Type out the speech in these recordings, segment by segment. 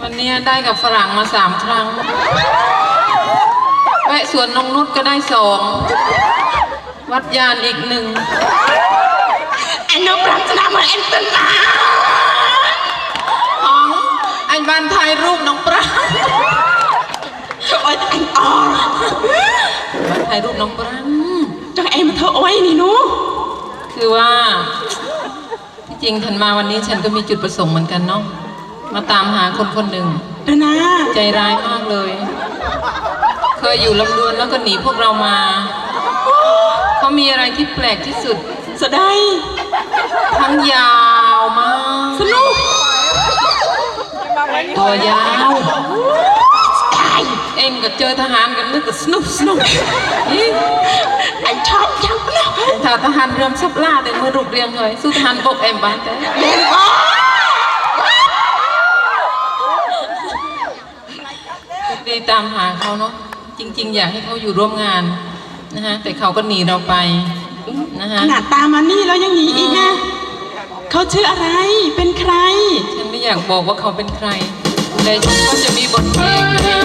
วันเนี้ยได้กับฝรั่งมาสามครั้ง แวะสวนนงนุชก็ได้สอง วัดยานอีกหนึ่งไอ้นอปรัชนาเหมือนแอนตันนาของไอ้บ้านไทยรูปน้องปรางเธอโอ้ยไอ้ออบ้านไทยรูปน้องปรางจังไอ้มาเธอโอ้ยนี่หนูคือว่า ที่จริงฉันมาวันนี้ฉันก็มีจุดประสงค์เหมือนกันเนาะ มาตามหาคนคนหนึ่งเดยวนะใจร้ายมากเลย เคยอยู่ลำดวนแล้วก็หนีพวกเรามา เขามีอะไรที่แปลกที่สุด สะได้ทั้งยาวมาก สนุกตัวยาวได้เองก็เจอทหารกันนึกก็สนุกสนุกอี๋ไอ้ชอบยังนะถ้าทหารเรือมซับล่าเด็กมารุกเรียงเลยสู้ทหารบกเอ็มบ้านแต่เล่ นอ๋อตีตามหาเขาเนาะจริง ๆ อยากให้เขาอยู่ร่วมงานนะฮะแต่เขาก็หนีเราไปนะฮะขนาดตามมานี่แล้วยังหนีอีกนะเขาชื่ออะไรเป็นใคร ฉันไม่อยากบอกว่าเขาเป็นใครแต่ฉันก็จะมีบทเพลง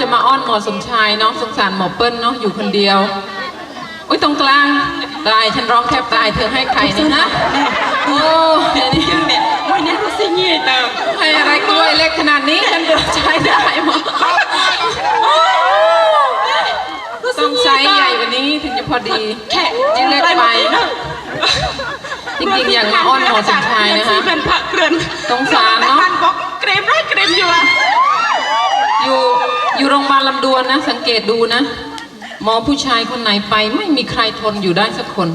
จะมาอ้อนหมอสมชายเนาะสงสารหมอเปิ้ลเนาะอยู่คนเดียว อุ้ยตรงกลางตายฉันร้องแทบตายเธอให้ใครเนยนะโอ้เดี๋ยวนี้ยังเนี่ยวันนี้รู้สึกเงี้ยเติมให้อะไรกล้วยเล็กขนาดนี้ฉันจะใช้ได้หมอต้องใช้ใหญ่กว่านี้ถึงจะพอดีแค่นี่เล็กไปจริงๆอยากมาอ้อนหมอสมชายนะคะเป็นพระเครือนสงสารเนอะท่านบอกเกรมร้อยเกรมอยู่อะอยู่อยู่ โรงพยาบาลลำดวนนะ สังเกตดูนะ หมอผู้ชายคนไหนไปไม่มีใครทนอยู่ได้สักคน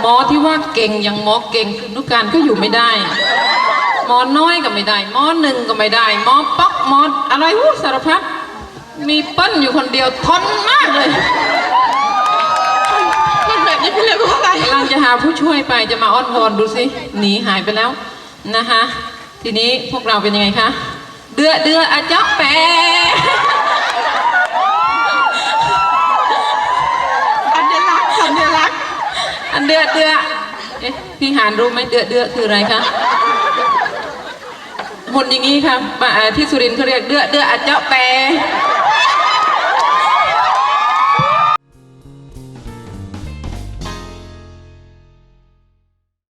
หมอที่ว่าเก่งอย่างหมอเก่งคือนุการก็อยู่ไม่ได้ หมอน้อยก็ไม่ได้ หมอหนึ่งก็ไม่ได้ หมอป๊อกหมออะไรวู้สารพัดมีเปิ้ลอยู่คนเดียวทนมากเลยคนแบบนี้พี่เรียกว่าอะไรกำลังจะหาผู้ช่วยไปจะมาอ้อนวอนดูสิหนีหายไปแล้วนะคะ ทีนี้พวกเราเป็นยังไงคะ เดือเดืออะเจาะแปะอัญลักษณ์สัญลักษณ์อันเดือดเดือดเอ๊ะพี่หานรู้ไหมเดือดเดือดคืออะไรคะหมุนอย่างนี้ค่ะป่าที่สุรินทร์เขาเรียกเดือดเดือดอะเจาะแปะ